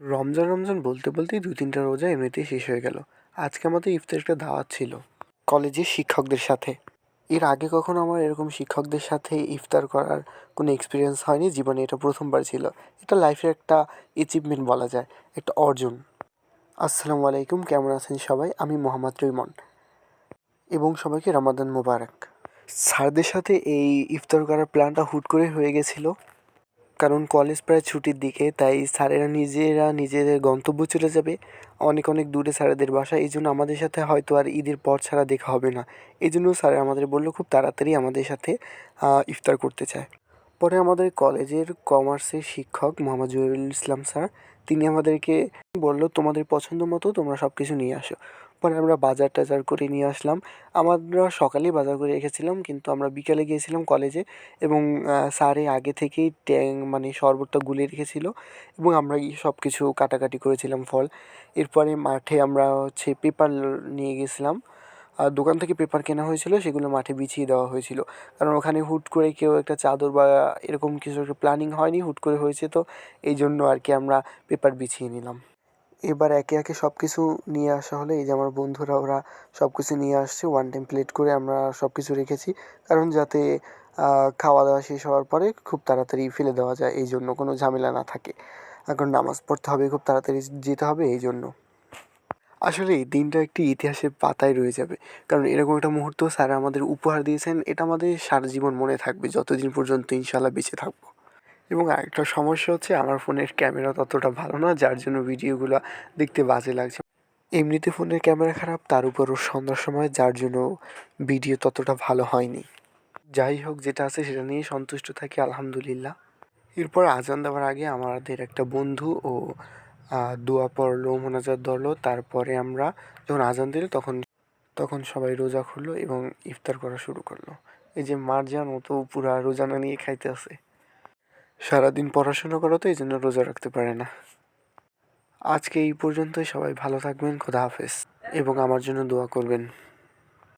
রমজান রমজান বলতে বলতেই দু তিনটা রোজা এমনিতেই শেষ হয়ে গেল। আজকে আমাদের ইফতার একটা দাওয়াত ছিল কলেজের শিক্ষকদের সাথে। এর আগে কখনো আমার এরকম শিক্ষকদের সাথে ইফতার করার কোনো এক্সপিরিয়েন্স হয়নি, জীবনে এটা প্রথমবার ছিল। এটা লাইফের একটা অ্যাচিভমেন্ট বলা যায়, একটা অর্জন। আসসালামু আলাইকুম, কেমন আছেন সবাই? আমি মোহাম্মদ রিমন এবং সবাইকে রমাদান মোবারক। স্যারদের সাথে এই ইফতার করার প্ল্যানটা হুট করে হয়ে গেছিল। কারণ কলেজ প্রায় ছুটির দিকে, তাই স্যারেরা নিজেরা নিজেদের গন্তব্য চলে যাবে। অনেক অনেক দূরে স্যারেদের বাসা, এই জন্য আমাদের সাথে হয়তো আর ঈদের পর ছাড়া দেখা হবে না। এই জন্য স্যার আমাদের বলল, খুব তাড়াতাড়ি আমাদের সাথে ইফতার করতে চায়। পরে আমাদের কলেজের কমার্সের শিক্ষক মোহাম্মদ জহিরুল ইসলাম স্যার, তিনি আমাদেরকে বলল, তোমাদের পছন্দ মতো তোমরা সব কিছু নিয়ে আসো। পরে আমরা বাজার টাজার করে নিয়ে আসলাম। আমরা সকালেই বাজার করে রেখেছিলাম, কিন্তু আমরা বিকালে গিয়েছিলাম কলেজে এবং স্যারে আগে থেকেই ট্যাং মানে শরবতটা গুলে রেখেছিল এবং আমরা সব কিছু কাটাকাটি করেছিলাম ফল। এরপরে মাঠে আমরা হচ্ছে পেপার নিয়ে গেছিলাম। দোকান থেকে পেপার কেনা হয়েছিল, সেগুলো মাঠে বিছিয়ে দেওয়া হয়েছিল। কারণ ওখানে হুট করে কেউ একটা চাদর বা এরকম কিছু একটা প্ল্যানিং হয়নি, হুট করে হয়েছে তো এই জন্য আর কি আমরা পেপার বিছিয়ে নিলাম। এবার একে একে সব কিছু নিয়ে আসা হলে। এই যে আমার বন্ধুরা, ওরা সব কিছু নিয়ে আসছে। ওয়ান টাইম প্লেট করে আমরা সব কিছু রেখেছি। কারণ যাতে খাওয়া দাওয়া শেষ হওয়ার পরে খুব তাড়াতাড়ি ফেলে দেওয়া যায়। এই জন্য কোনো ঝামেলা না থাকে। এখন নামাজ পড়তে হবে, খুব তাড়াতাড়ি যেতে হবে, এই জন্য। আসলে এই দিনটা একটি ইতিহাসের পাতায় রয়ে যাবে। কারণ এরকম একটা মুহূর্ত স্যার আমাদের উপহার দিয়েছেন, এটা আমাদের সারা জীবন মনে থাকবে, যতদিন পর্যন্ত ইনশাল্লাহ বেঁচে থাকব। এবং আরেকটা সমস্যা হচ্ছে, আমার ফোনের ক্যামেরা ততটা ভালো না, যার জন্য ভিডিওগুলো দেখতে বাজে লাগছে। এমনিতে ফোনের ক্যামেরা খারাপ, তার উপরও সন্ধ্যার সময়, যার জন্য ভিডিও ততটা ভালো হয়নি। যাই হোক, যেটা আছে সেটা নিয়ে সন্তুষ্ট থাকি, আলহামদুলিল্লাহ। এরপর আজান দেওয়ার আগে আমাদের একটা বন্ধু ও দোয়া পড়ল, মোনাজাত ধরলো। তারপরে আমরা যখন আজান দিল, তখন তখন সবাই রোজা খুললো এবং ইফতার করা শুরু করল। এই যে মারজান, ও তো পুরা রোজানা নিয়ে খাইতে আছে। সারাদিন পড়াশোনা করো তো, এই জন্য রোজা রাখতে পারে না। আজকে এই পর্যন্তই। সবাই ভালো থাকবেন, খোদা হাফেজ। এবং আমার জন্য দোয়া করবেন।